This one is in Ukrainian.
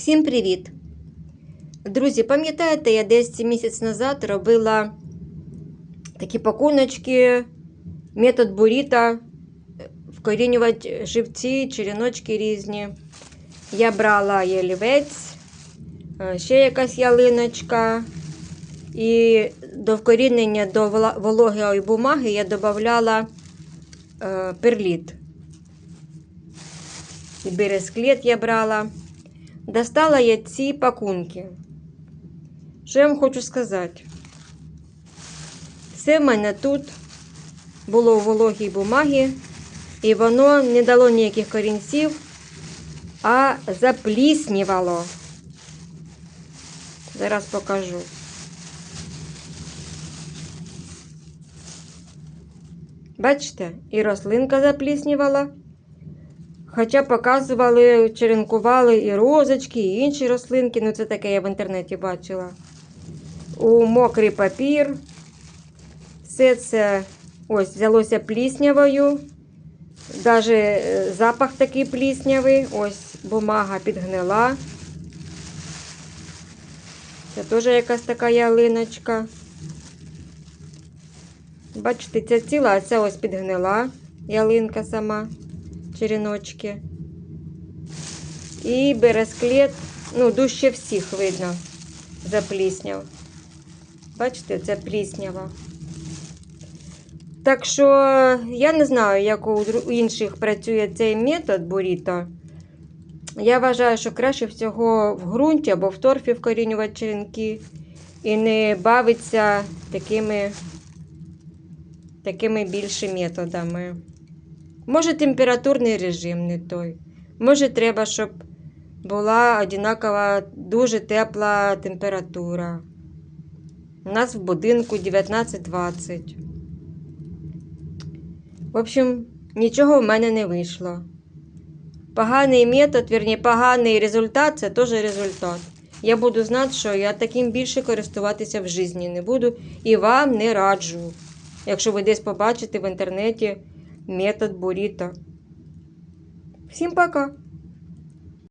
Всім привіт! Друзі, пам'ятаєте, я десь місяць назад робила такі пакуночки, метод буріта, вкорінювати живці, череночки різні. Я брала ялівець, е, ще якась ялиночка. І до вкорінення до вологої бумаги я додавала е, перліт. І бересклет я брала. Достала я ці пакунки. Що я вам хочу сказати? Все в мене тут було у вологій бумагі, і воно не дало ніяких корінців, а запліснівало. Зараз покажу. Бачите, і рослинка запліснівала. Хоча показували, черенкували і розочки, і інші рослинки. Ну, це таке я в інтернеті бачила. У мокрий папір. Все це ось взялося пліснявою. Навіть запах такий пліснявий. Ось бумага підгнила. Це теж якась така ялиночка. Бачите, ця ціла, а ця ось підгнила ялинка сама череночки. І бересклет, ну, дужче всіх видно, заплісняв. Бачите, це пліснява. Так що я не знаю, як у інших працює цей метод буріто. Я вважаю, що краще всього в ґрунті або в торфі вкорінювати черенки і не бавитися такими, такими більше методами. Може, температурний режим не той. Може, треба, щоб була одинакова дуже тепла температура. У нас в будинку 19-20. В общем, нічого в мене не вийшло. Поганий метод, вірні, поганий результат це теж результат. Я буду знати, що я таким більше користуватися в житті не буду і вам не раджу. Якщо ви десь побачите в інтернеті метод буріто. Всім пока!